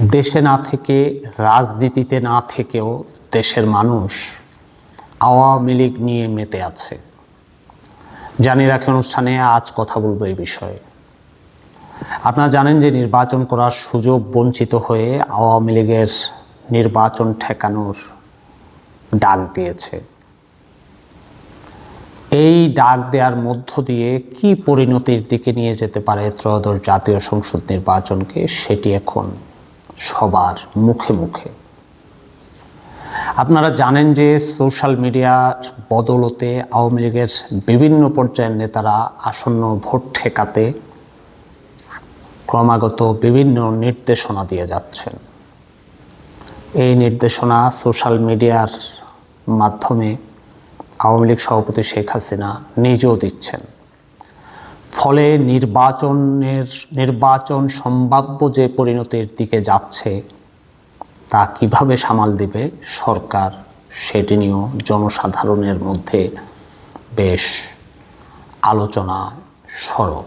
দেশে না থেকে, রাজনীতিতে না থেকেও দেশের মানুষ আওয়ামী লীগ নিয়ে মেতে আছে। জানি রাখি অনুষ্ঠানে আজ কথা বলব এই বিষয়ে। আপনারা জানেন যে নির্বাচন করার সুযোগ বঞ্চিত হয়ে আওয়ামী লীগের নির্বাচন ঠেকানোর ডাক দিয়েছে। এই ডাক দেওয়ার মধ্য দিয়ে কি পরিণতির দিকে নিয়ে যেতে পারে ত্রয়োদশ জাতীয় সংসদ নির্বাচনকে, সেটি এখন সবার মুখে মুখে। আপনারা জানেন যে সোশ্যাল মিডিয়ার বদলতে আওয়ামী লীগের বিভিন্ন পর্যায়ের নেতারা আসন্ন ভোট ঠেকাতে ক্রমাগত বিভিন্ন নির্দেশনা দিয়ে যাচ্ছেন। এই নির্দেশনা সোশ্যাল মিডিয়ার মাধ্যমে আওয়ামী লীগ সভাপতি শেখ হাসিনা নিজেও দিচ্ছেন। ফলে নির্বাচনের, নির্বাচন সম্ভাব্য যে পরিণতির দিকে যাচ্ছে, তা কীভাবে সামাল দিবে সরকার, সেটি নিয়েও জনসাধারণের মধ্যে বেশ আলোচনা সরব।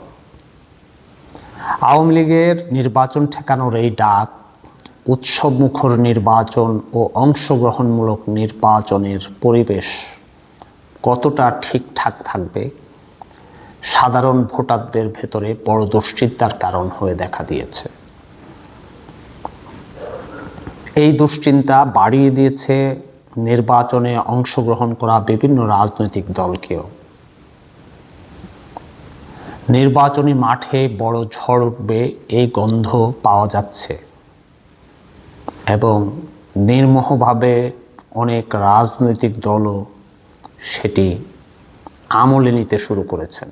আওয়ামী লীগের নির্বাচন ঠেকানোর এই ডাক, উৎসবমুখর নির্বাচন ও অংশগ্রহণমূলক নির্বাচনের পরিবেশ কতটা ঠিকঠাক থাকবে সাধারণ ভোটারদের ভেতরে বড় দুশ্চিন্তার কারণ হয়ে দেখা দিয়েছে। এই দুশ্চিন্তা বাড়িয়ে দিয়েছে নির্বাচনে অংশগ্রহণ করা বিভিন্ন রাজনৈতিক দলকেও। নির্বাচনী মাঠে বড় ঝড় উঠবে, এই গন্ধ পাওয়া যাচ্ছে। এবং নির্মোহভাবে অনেক রাজনৈতিক দলও সেটি আমলে নিতে শুরু করেছেন।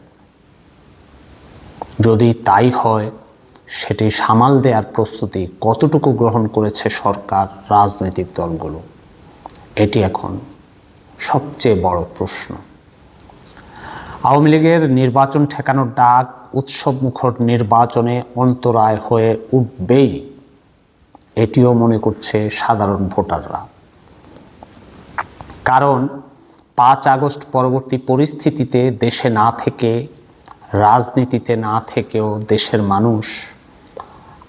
যদি তাই হয়, সেটি সামাল দেওয়ার প্রস্তুতি কতটুকু গ্রহণ করেছে সরকার, রাজনৈতিক দলগুলো? এটি এখন সবচেয়ে বড় প্রশ্ন। আওয়ামী লীগের নির্বাচন ঠেকানোর ডাক উৎসব মুখর নির্বাচনে অন্তরায় হয়ে উঠবেই, এটিও মনে করছে সাধারণ ভোটাররা। কারণ পাঁচ আগস্ট পরবর্তী পরিস্থিতিতে দেশে না থেকে রাজনীতিতে না থেকেও দেশের মানুষ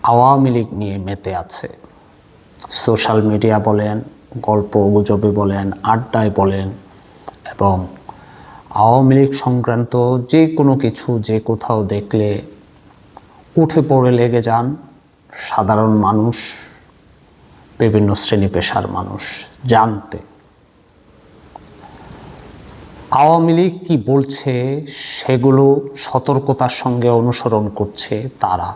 আওয়ামী লীগ নিয়ে মেতে আছে। সোশ্যাল মিডিয়া বলেন, গল্প গুজবে বলেন, আড্ডায় বলেন এবং আওয়ামী লীগ সংক্রান্ত যে কোনো কিছু যে কোথাও দেখলে উঠে পড়ে লেগে যান সাধারণ মানুষ, বিভিন্ন শ্রেণি পেশার মানুষ, জানতে। আওয়ামী লীগ কি বলছে, সেগুলো সতর্কতার সঙ্গে অনুসরণ করছে তারা?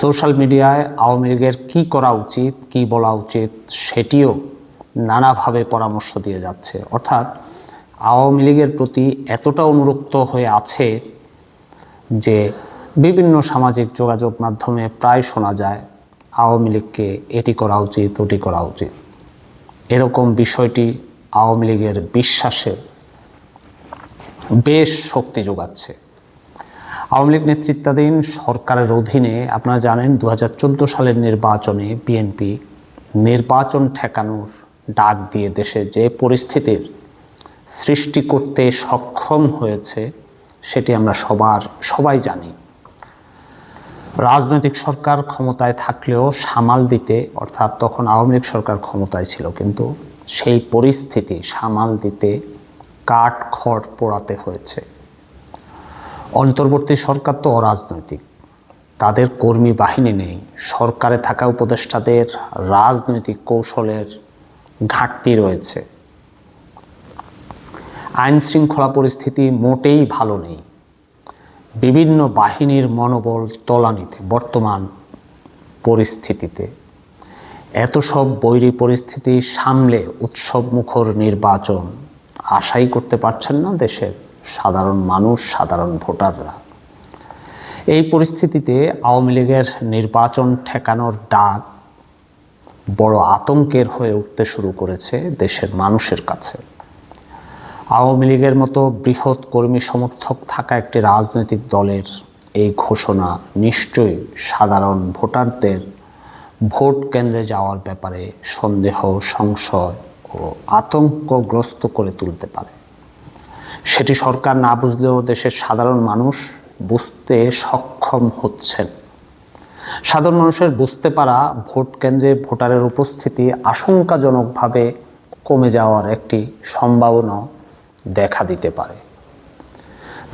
সোশ্যাল মিডিয়ায় আওয়ামী লীগের কী করা উচিত, কি বলা উচিত, সেটিও নানাভাবে পরামর্শ দিয়ে যাচ্ছে। অর্থাৎ আওয়ামী লীগের প্রতি এতটা অনুরক্ত হয়ে আছে যে বিভিন্ন সামাজিক যোগাযোগ মাধ্যমে প্রায় শোনা যায়, আওয়ামী লীগকে এটি করা উচিত, ওটি করা উচিত। এরকম বিষয়টি আওয়ামী লীগের বিশ্বাসে বেশ শক্তি যোগাচ্ছে। আওয়ামী লীগ নেতৃত্বাধীন সরকারের অধীনে আপনারা জানেন দু হাজার চোদ্দ সালের নির্বাচনে বিএনপি নির্বাচন ঠেকানোর ডাক দিয়ে দেশে যে পরিস্থিতির সৃষ্টি করতে সক্ষম হয়েছে, সেটি আমরা সবার, সবাই জানি। রাজনৈতিক সরকার ক্ষমতায় থাকলেও সামাল দিতে, অর্থাৎ তখন আওয়ামী লীগ সরকার ক্ষমতায় ছিল, কিন্তু সেই পরিস্থিতি সামাল দিতে কাঠ খড় পোড়াতে হয়েছে। অন্তর্বর্তী সরকার তো অরাজনৈতিক। তাদের কর্মী বাহিনী নেই। সরকারে থাকা উপদেষ্টাদের রাজনৈতিক কৌশলের ঘাটতি রয়েছে। আইন শৃঙ্খলা পরিস্থিতি মোটেই ভালো নেই। বিভিন্ন বাহিনীর মনোবল তলানিতে, বর্তমান পরিস্থিতিতে। এত সব বৈরী পরিস্থিতি সামলে উৎসব মুখর নির্বাচন আশাই করতে পারছেন না দেশের সাধারণ মানুষ, সাধারণ ভোটাররা। এই পরিস্থিতিতে আওয়ামী লীগের নির্বাচন ঠেকানোর ডাক বড় আতঙ্কের হয়ে উঠতে শুরু করেছে দেশের মানুষের কাছে। আওয়ামী লীগের মতো বৃহৎ কর্মী সমর্থক থাকা একটি রাজনৈতিক দলের এই ঘোষণা নিশ্চয়ই সাধারণ ভোটারদের ভোট কেন্দ্রে যাওয়ার ব্যাপারে সন্দেহ, সংশয় ও আতঙ্কগ্রস্ত করে তুলতে পারে। সেটি সরকার না বুঝলেও দেশের সাধারণ মানুষ বুঝতে সক্ষম হচ্ছেন। সাধারণ মানুষের বুঝতে পারা ভোট কেন্দ্রে ভোটারের উপস্থিতি আশঙ্কাজনকভাবে কমে যাওয়ার একটি সম্ভাবনা দেখা দিতে পারে।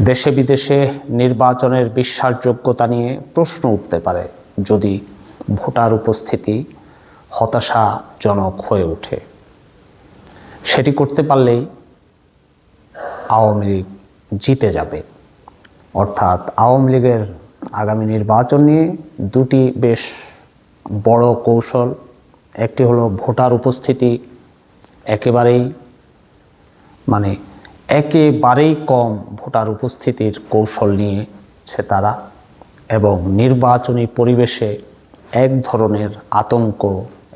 দেশে বিদেশে নির্বাচনের বিশ্বাসযোগ্যতা নিয়ে প্রশ্ন উঠতে পারে যদি ভোটার উপস্থিতি হতাশাজনক হয়ে ওঠে। সেটি করতে পারলেই আওয়ামী লীগ জিতে যাবে। অর্থাৎ আওয়ামী লীগের আগামী নির্বাচন নিয়ে দুটি বেশ বড় কৌশল। একটি হলো ভোটার উপস্থিতি একেবারেই মানে একেবারেই কম ভোটার উপস্থিতির কৌশল নিয়েছে তারা এবং নির্বাচনী পরিবেশে এক ধরনের আতঙ্ক,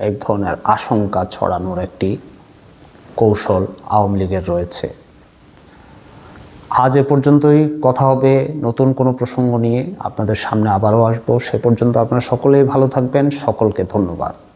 এক ধরনের আশঙ্কা ছড়ানোর একটি কৌশল আওয়ামী লীগের রয়েছে। আজ এ পর্যন্তই। কথা হবে নতুন কোনো প্রসঙ্গ নিয়ে। আপনাদের সামনে আবারও আসব। সে পর্যন্ত আপনারা সকলেই ভালো থাকবেন। সকলকে ধন্যবাদ।